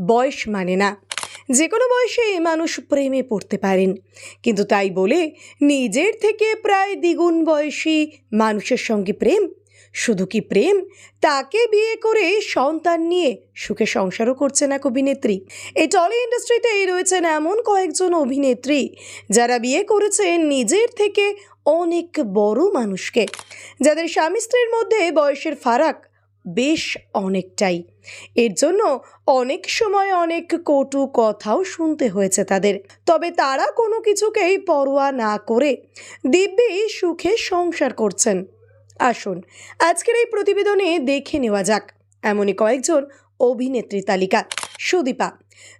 বয়স মানে না। যে কোনো বয়সে মানুষ প্রেমে পড়তে পারেন। কিন্তু তাই বলে নিজের থেকে প্রায় দ্বিগুণ বয়সী মানুষের সঙ্গে প্রেম, শুধু কি প্রেম? তাকে বিয়ে করে সন্তান নিয়ে সুখে সংসারও করছেন এক অভিনেত্রী এই টলি ইন্ডাস্ট্রিতেই রয়েছেন এমন কয়েকজন অভিনেত্রী যারা বিয়ে করেছেন নিজের থেকে অনেক বড় মানুষকে। যাদের স্বামী স্ত্রীর মধ্যে বয়সের ফারাক বেশ অনেকটাই। এর জন্য অনেক সময় অনেক কটু কথাও শুনতে হয়েছে তাদের। তবে তারা কোনো কিছুকেই পরোয়া না করে দিব্যি সুখে সংসার করছেন। আসুন, আজকের এই প্রতিবেদনে দেখে নেওয়া যাক। এমনই কয়েকজন অভিনেত্রী তালিকা। সুদীপা।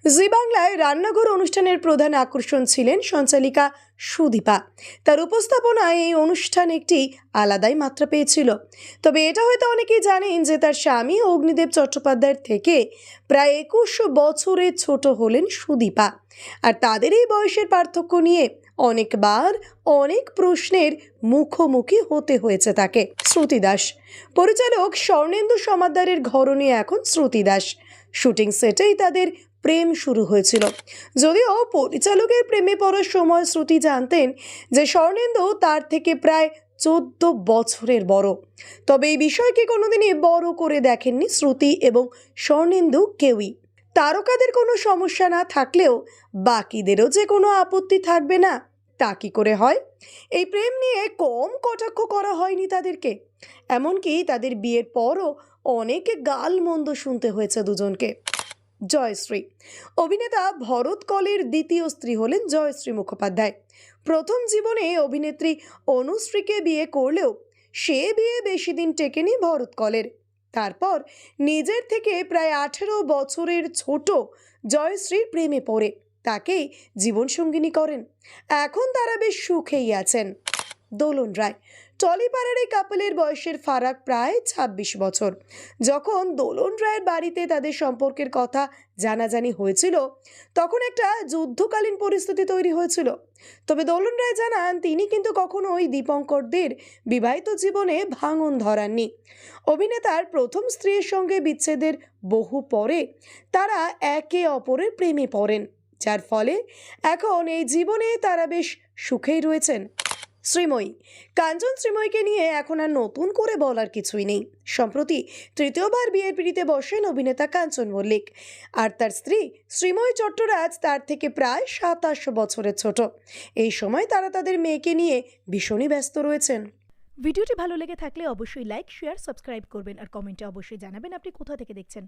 জি বাংলায় রান্নাঘর অনুষ্ঠানের প্রধান আকর্ষণ ছিলেন সঞ্চালিকা সুদীপা। তার উপস্থাপনায় এই অনুষ্ঠান একটি আলাদাই মাত্রা পেয়েছিল। তবে এটা হয়তো অনেকেই জানেন যে তার স্বামী অগ্নিদেব চট্টোপাধ্যায়ের থেকে প্রায় একুশ বছরের ছোট হলেন সুদীপা। আর তাদের এই বয়সের পার্থক্য নিয়ে অনেকবার অনেক প্রশ্নের মুখোমুখি হতে হয়েছে তাকে শ্রুতি দাস পরিচালক স্বর্ণেন্দু সমাদ্দারের ঘরণী এখন শ্রুতি দাস শুটিং সেটেই তাদের প্রেম শুরু হয়েছিল। যদিও পরিচালকের প্রেমে পড়ার সময় শ্রুতি জানতেন যে স্বর্ণেন্দু তার থেকে প্রায় চোদ্দ বছরের বড়। তবে এই বিষয়কে কোনোদিনই বড় করে দেখেননি শ্রুতি এবং স্বর্ণেন্দু কেউই। তারকাদের কোনো সমস্যা না থাকলেও বাকিদেরও যে কোনো আপত্তি থাকবে না, তা কি করে হয়? এই প্রেম নিয়ে কম কটাক্ষ করা হয়নি তাদেরকে। এমনকি তাদের বিয়ের পরও অনেকে গাল মন্দ শুনতে হয়েছে দুজনকে। জয়শ্রী। অভিনেতা ভরত কলের দ্বিতীয় স্ত্রী হলেন জয়শ্রী মুখোপাধ্যায়। প্রথম জীবনে অভিনেত্রী অনুশ্রীকে বিয়ে করলেও সে বিয়ে বেশি দিন টেকেনি ভরত কলের। তারপর নিজের থেকে প্রায় আঠেরো বছরের ছোট জয়শ্রীর প্রেমে পড়ে, তাকেই জীবনসঙ্গিনী করেন। এখন তারা বেশ সুখেই আছেন। দোলন রায়। টলিপাড়ার এই কাপলের বয়সের ফারাক প্রায় ২৬ বছর। যখন দোলন রায়ের বাড়িতে তাদের সম্পর্কের কথা জানাজানি হয়েছিল, তখন একটা যুদ্ধকালীন পরিস্থিতি তৈরি হয়েছিল। তবে দোলন রায় জানান, তিনি কিন্তু কখনো ওই দীপঙ্করদের বিবাহিত জীবনে ভাঙন ধরাননি। অভিনেতার প্রথম স্ত্রীর সঙ্গে বিচ্ছেদের বহু পরে তারা একে অপরের প্রেমে পড়েন, যার ফলে এখন এই জীবনে তারা বেশ সুখেই রয়েছেন। শ্রীময়ী। কাঞ্চন শ্রীময়ীকে নিয়ে এখন আর নতুন করে বলার কিছুই নেই। সম্প্রতি তৃতীয়বার বিয়ের পিড়িতে বসেন অভিনেতা কাঞ্চন মল্লিক। আর তার স্ত্রী শ্রীময়ী চট্টরাজ তার থেকে প্রায় সাতাশ বছরের ছোট। এই সময় তারা তাদের মেয়েকে নিয়ে ভীষণই ব্যস্ত রয়েছেন। ভিডিওটি ভালো লেগে থাকলে অবশ্যই লাইক, শেয়ার, সাবস্ক্রাইব করবেন আর কমেন্টে অবশ্যই জানাবেন আপনি কোথা থেকে দেখছেন।